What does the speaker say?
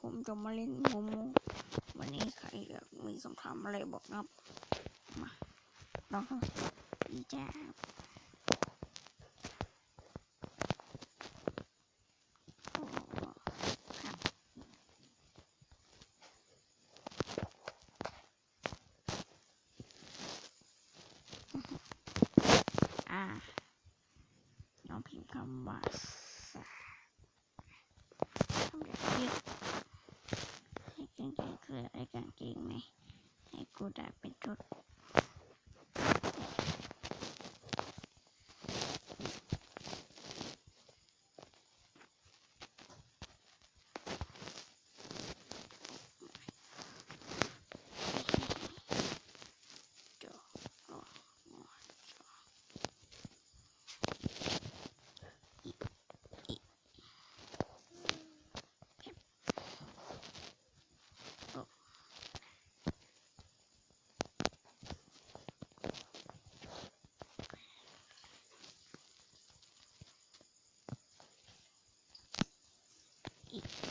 ผมจะมาเล่นโมโมวันนี้ใครอยากมีคำถามอะไรบอกนะครับ มาลองดูดีจ้าอ่าน้องพิมพ์คำว่าสา ดอะเป็นชุด eat.